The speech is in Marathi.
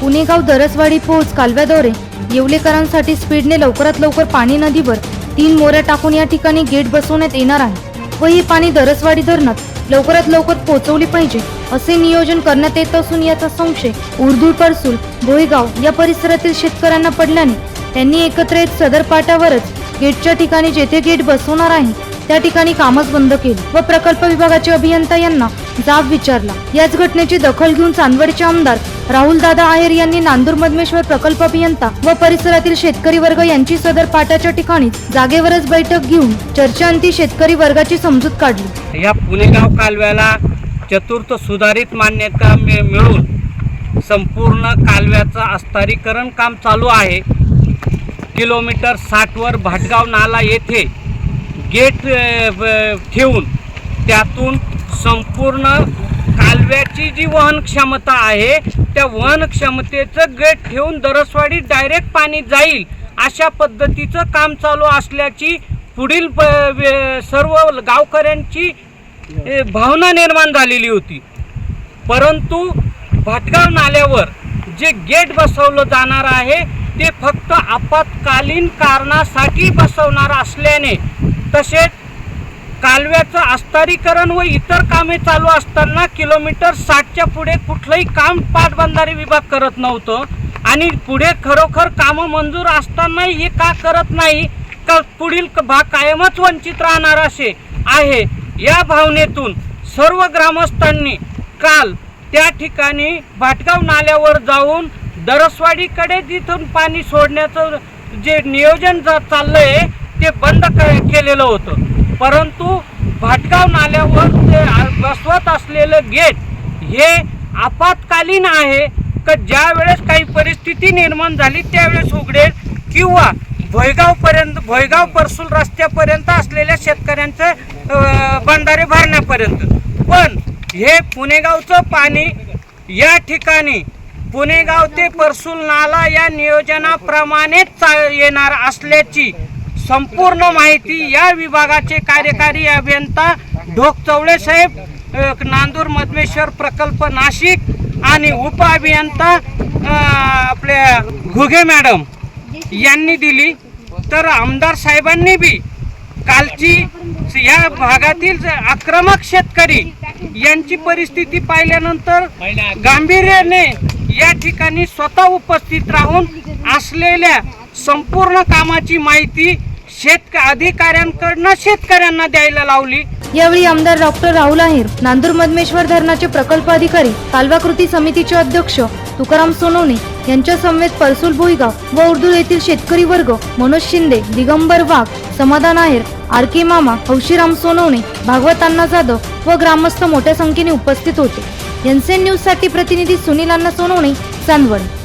पुणेगाव दरसवाडी पोहोच कालव्याद्वारे येवलेकरांसाठी स्पीडने लवकरात लवकर पाणी नदीवर तीन मोऱ्या टाकून या ठिकाणी गेट बसवण्यात येणार आहे व ही पाणी दरसवाडी धरणात लवकरात लवकर पोहोचवली पाहिजे असे नियोजन करण्यात येत असून याचा संशय उर्दूळ परसूल भोईगाव या परिसरातील शेतकऱ्यांना पडल्याने त्यांनी एकत्र येत सदर पाटावरच गेटच्या ठिकाणी जेथे गेट बसवणार आहे त्या ठिकाणी कामच बंद केली व प्रकल्प विभागाचे अभियंता यांना जाब विचारला. याच घटनेची दखल घेऊन चांदवडचे आमदार राहुल दादा आहेर यांनी नांदूर मधमेश्वर प्रकल्प अभियंता व परिसरातील शेतकरी वर्ग यांची सदर पाटाच्या ठिकाणी जागेवरच बैठक घेऊन चर्चांती शेतकरी वर्गाची समजूत काढली. या पुणेगाव कालव्याला चतुर्थ सुधारित मान्यता मिळून संपूर्ण कालव्याचं अस्तरीकरण काम चालू आहे. किलोमीटर साठवर भाटगाव नाला येथे गेट ब- ठेवून त्यातून संपूर्ण कालव्याची जी वहन क्षमता आहे त्या वहन क्षमतेचं गेट ठेवून दरसवाडी डायरेक्ट पाणी जाईल अशा पद्धतीचं काम चालू असल्याची पुढील प सर्व गावकऱ्यांची भावना निर्माण झालेली होती. परंतु भाटगाव नाल्यावर जे गेट बसवलं जाणार आहे ते फक्त आपत्कालीन कारणासाठी बसवणार असल्याने तसेच कालव्याचं अस्तारीकरण व इतर कामे चालू असताना किलोमीटर साठच्या पुढे कुठलंही काम पाटबंधारे विभाग करत नव्हतं. आणि पुढे खरोखर कामं मंजूर असतानाही हे का करत नाही का पुढील भाग कायमच वंचित राहणार असे आहे. या भावनेतून सर्व ग्रामस्थांनी काल त्या ठिकाणी भाटगाव नाल्यावर जाऊन दरसवाडीकडे जिथून पाणी सोडण्याचं जे नियोजन जा चाललंय ते बंद क- केलेलं होतं. परंतु भाटगाव नाल्यावर ते बसवत असलेलं गेट हे आपत्कालीन आहे का ज्या वेळेस काही परिस्थिती निर्माण झाली त्यावेळेस उघडेल किंवा भोयगावपर्यंत भोयगाव परसूल रस्त्यापर्यंत असलेल्या शेतकऱ्यांचं बंधारे भरण्यापर्यंत. पण हे पुणेगावचं पाणी या ठिकाणी पुणेगाव ते परसूल नाला या नियोजनाप्रमाणेच येणार असल्याची संपूर्ण माहिती या विभागाचे कार्यकारी अभियंता ढोक चवळे साहेब नांदूर मधमेश्वर प्रकल्प नाशिक आणि उप अभियंता आपल्या घुगे मॅडम यांनी दिली. तर आमदार साहेबांनी बी कालची या भागातील आक्रमक शेतकरी यांची परिस्थिती पाहिल्यानंतर गांभीर्याने या ठिकाणी स्वतः उपस्थित राहून असलेल्या संपूर्ण कामाची माहिती शेतक अधिकाऱ्यांकडनं शेतकऱ्यांना द्यायला लावली. यावेळी आमदार डॉक्टर राहुल आहेर नांदूर मधमेश्वर धरणाचे प्रकल्प अधिकारी कालवा कृती समितीचे अध्यक्ष तुकाराम सोनवणे यांच्या समवेत परसुल भोईगाव व उर्दू येथील शेतकरी वर्ग मनोज शिंदे दिगंबर वाघ समाधान आहेर आर के मामा हौशीराम सोनवणे भागवतांना जाधव व ग्रामस्थ मोठ्या संख्येने उपस्थित होते. एनसीएन न्यूजसाठी प्रतिनिधी सुनील अण्णा सोनवणे चांदवड